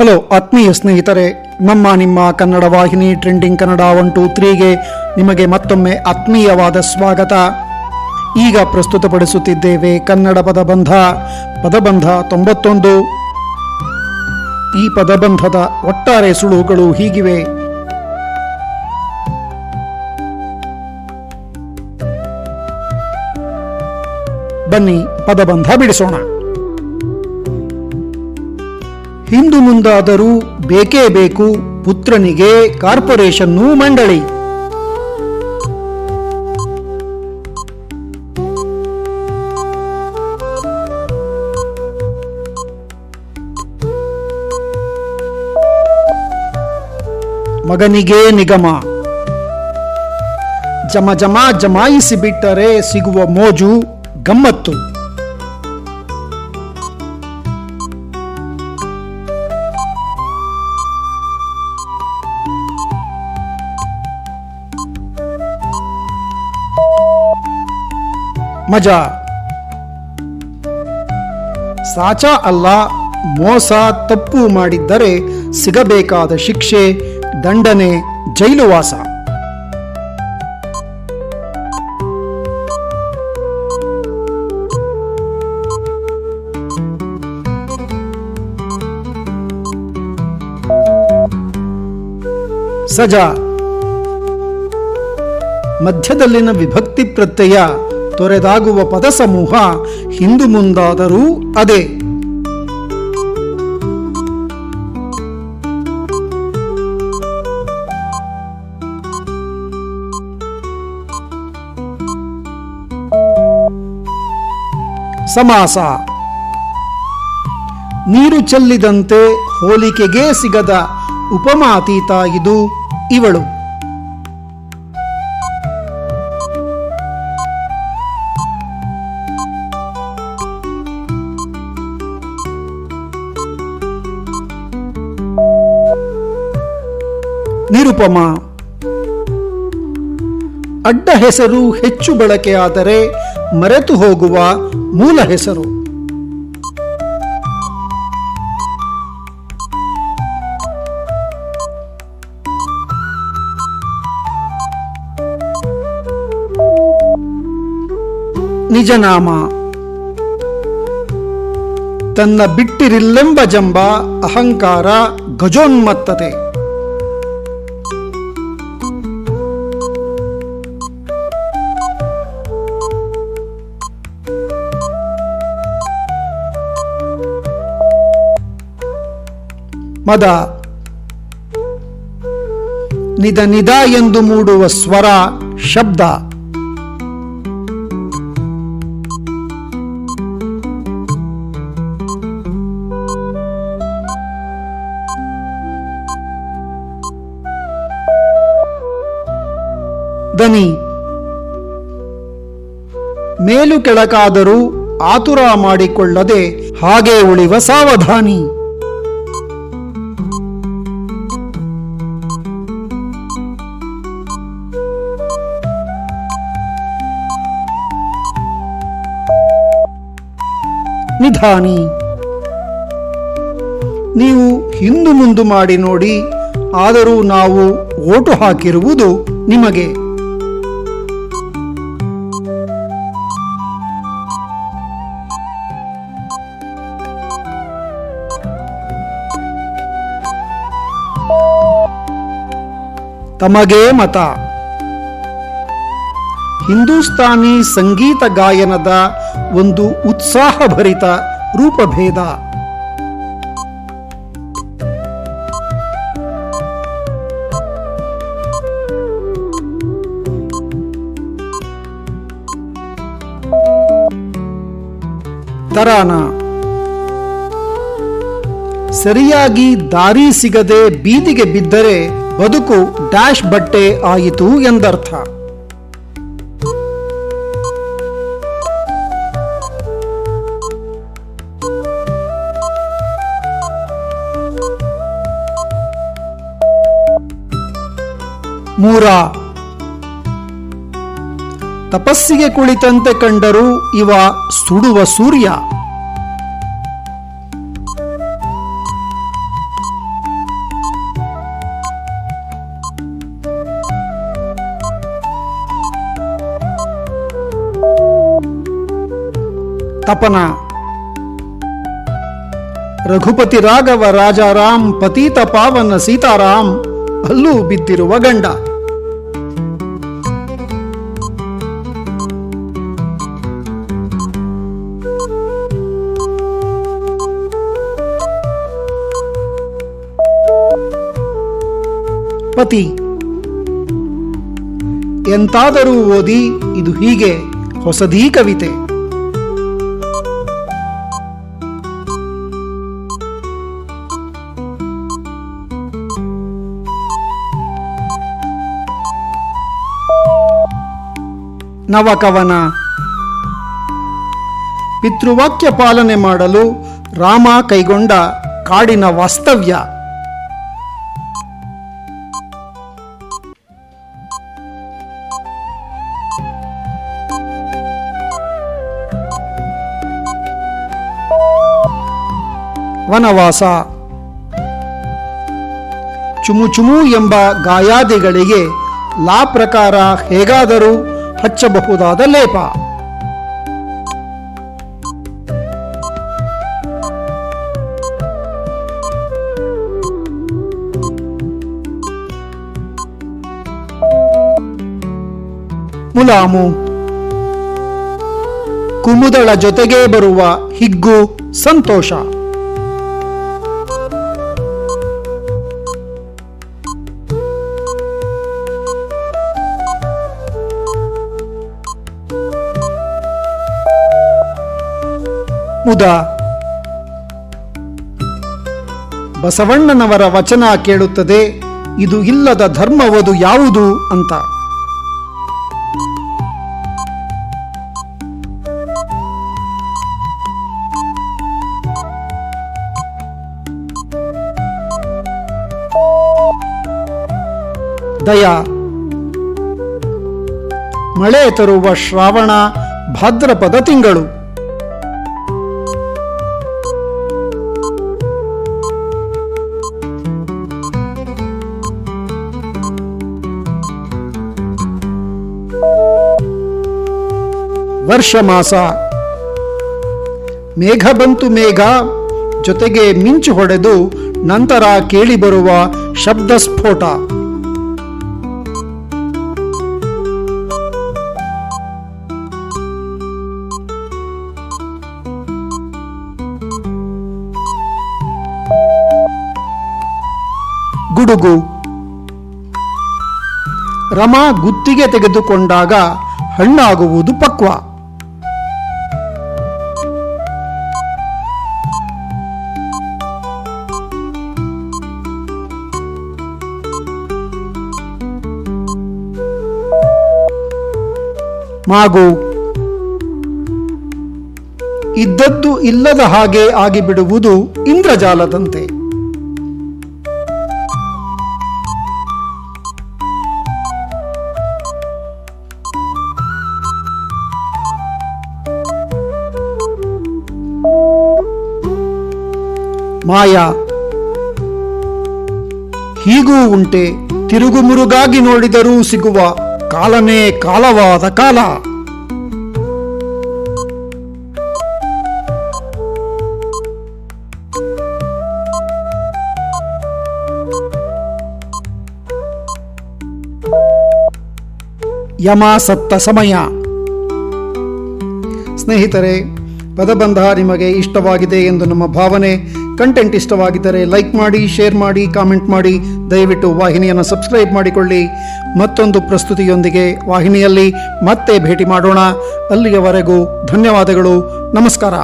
Hello ಆತ್ಮೀಯ ಸ್ನೇಹಿತರೆ, ನಮ್ಮ ನಿಮ್ಮ ಕನ್ನಡ ವಾಹಿನಿ ಟ್ರೆಂಡಿಂಗ್ ಕನ್ನಡ ಒನ್ ಟು ತ್ರೀಗೆ ನಿಮಗೆ ಮತ್ತೊಮ್ಮೆ ಆತ್ಮೀಯವಾದ ಸ್ವಾಗತ. ಈಗ ಪ್ರಸ್ತುತಪಡಿಸುತ್ತಿದ್ದೇವೆ ಕನ್ನಡ ಪದಬಂಧ ಪದಬಂಧ ತೊಂಬತ್ತೊಂದು. ಈ ಪದಬಂಧದ ಒಟ್ಟಾರೆ ಸುಳುಗಳು ಹೀಗಿವೆ. ಬನ್ನಿ ಪದಬಂಧ ಬಿಡಿಸೋಣ. ಹಿಂದು ಮುಂದಾದರೂ ಬೇಕೇ ಬೇಕು ಪುತ್ರನಿಗೆ ಕಾರ್ಪೊರೇಷನ್ನು ಮಂಡಳಿ. ಮಗನಿಗೆ ನಿಗಮ. ಜಮ ಜಮ ಜಮಾಯಿಸಿ ಬಿಟ್ಟರೆ ಸಿಗುವ ಮೋಜು ಗಮ್ಮತ್ತು. ಮಜಾ. ಸಾಚ ಅಲ್ಲ ಮೋಸ ತಪ್ಪು ಮಾಡಿದ್ದರೆ ಸಿಗಬೇಕಾದ ಶಿಕ್ಷೆ ದಂಡನೆ ಜೈಲುವಾಸ. ಸಜಾ. ಮಧ್ಯದಲ್ಲಿನ ವಿಭಕ್ತಿ ಪ್ರತ್ಯಯ ತೊರೆದಾಗುವ ಪದ ಸಮೂಹ ಹಿಂದು ಮುಂದಾದರೂ ಅದೇ. ಸಮಾಸ. ನೀರು ಚೆಲ್ಲಿದಂತೆ ಹೋಲಿಕೆಗೆ ಸಿಗದ ಉಪಮಾತೀತ ಇದು ಇವಳು. ನಿರುಪಮ. ಅಡ್ಡ ಹೆಸರು ಹೆಚ್ಚು ಬಳಕೆಯಾದರೆ ಮರೆತು ಹೋಗುವ ಮೂಲ ಹೆಸರು. ನಿಜನಾಮ. ತನ್ನ ಬಿಟ್ಟಿರಿಲ್ಲೆಂಬ ಜಂಬ ಅಹಂಕಾರ ಗಜೋನ್ಮತ್ತತೆ. ಮದ. ನಿದ ನಿದ ಎಂದು ಮೂಡುವ ಸ್ವರ, ಶಬ್ದ. ದನಿ ಮೇಲು ಕೆಳಕಾದರೂ ಆತುರ ಮಾಡಿಕೊಳ್ಳದೆ ಹಾಗೆ ಉಳಿವ ಸಾವಧಾನಿ. ನಿಧಾನಿ. ನೀವು ಹಿಂದು ಮುಂದು ಮಾಡಿ ನೋಡಿ ಆದರೂ ನಾವು ಓಟು ಹಾಕಿರುವುದು ನಿಮಗೆ. ತಮಗೇ ಮತ. ಹಿಂದೂಸ್ತಾನಿ ಸಂಗೀತ ಗಾಯನದ ಒಂದು ಉತ್ಸಾಹಭರಿತ ರೂಪಭೇದ. ತರಾನ. ಸರಿಯಾಗಿ ದಾರಿ ಸಿಗದೆ ಬೀದಿಗೆ ಬಿದ್ದರೆ ಬದುಕು ಡ್ಯಾಶ್ ಬಟ್ಟೆ ಆಯಿತು ಎಂದರ್ಥ. ಮೂರ. ತಪಸ್ಸಿಗೆ ಕುಳಿತಂತೆ ಕಂಡರು ಇವ ಸುಡುವ ಸೂರ್ಯ. ತಪನ. ರಘುಪತಿ ರಾಘವ ರಾಜಾರಾಮ್ ಪತೀತ ಪಾವನ ಸೀತಾರಾಮ್ ಅಲ್ಲೂ ಬಿದ್ದಿರುವ ಗಂಡ. ಪತಿ ಎಂತಾದರೂ ಓದಿ ಇದು ಹೀಗೆ ಹೊಸದೀ ಕವಿತೆ. ನವಕವನ. ಪಿತೃವಾಕ್ಯ ಪಾಲನೆ ಮಾಡಲು ರಾಮ ಕೈಗೊಂಡ ಕಾಡಿನ ವಾಸ್ತವ್ಯ. ವನವಾಸ. ಚುಮು ಚುಮು ಎಂಬ ಗಾಯಾದಿಗಳಿಗೆ ಲಾ ಪ್ರಕಾರ ಹೇಗಾದರೂ ಹಚ್ಚಬಹುದಾದ ಲೇಪ. ಮುಲಾಮು. ಕುಮುದಳ ಜೊತೆಗೆ ಬರುವ ಹಿಗ್ಗು ಸಂತೋಷ. ಮುದ ಬಸವಣ್ಣನವರ ವಚನ ಕೇಳುತ್ತದೆ, ಇದು ಇಲ್ಲದ ಧರ್ಮವದು ಯಾವುದು ಅಂತ. ದಯ. ಮಳೆ ತರುವ ಶ್ರಾವಣ, ಭದ್ರಪದ ತಿಂಗಳು. ವರ್ಷ ಮಾಸ ಮೇಘ ಬಂತು ಮೇಘ, ಜೊತೆಗೆ ಮಿಂಚು ಹೊಡೆದು ನಂತರ ಕೇಳಿಬರುವ ಶಬ್ದ ಸ್ಫೋಟ. ಗುಡುಗು. ರಮಾ ಗುತ್ತಿಗೆ ತೆಗೆದುಕೊಂಡಾಗ ಹಣ್ಣಾಗುವುದು ಪಕ್ವ. ಮಾಗು. ಇದ್ದದ್ದು ಇಲ್ಲದ ಹಾಗೆ ಆಗಿಬಿಡುವುದು ಇಂದ್ರಜಾಲದಂತೆ. ಮಾಯಾ. ಹೀಗೂ ಉಂಟೆ ತಿರುಗುಮುರುಗಾಗಿ ನೋಡಿದರೂ ಸಿಗುವ ಕಾಲನೇ ಕಾಲವಾದ ಕಾಲ. ಯಮ ಸತ್ತ ಸಮಯ. ಸ್ನೇಹಿತರೆ ಪದಬಂಧ ನಿಮಗೆ ಇಷ್ಟವಾಗಿದೆ ಎಂದು ನಮ್ಮ ಭಾವನೆ. ಕಂಟೆಂಟ್ ಇಷ್ಟವಾಗಿದ್ದರೆ ಲೈಕ್ ಮಾಡಿ, ಶೇರ್ ಮಾಡಿ, ಕಾಮೆಂಟ್ ಮಾಡಿ. ದಯವಿಟ್ಟು ವಾಹಿನಿಯನ್ನು ಸಬ್ಸ್ಕ್ರೈಬ್ ಮಾಡಿಕೊಳ್ಳಿ. ಮತ್ತೊಂದು ಪ್ರಸ್ತುತಿಯೊಂದಿಗೆ ವಾಹಿನಿಯಲ್ಲಿ ಮತ್ತೆ ಭೇಟಿ ಮಾಡೋಣ. ಅಲ್ಲಿಯವರೆಗೂ ಧನ್ಯವಾದಗಳು. ನಮಸ್ಕಾರ.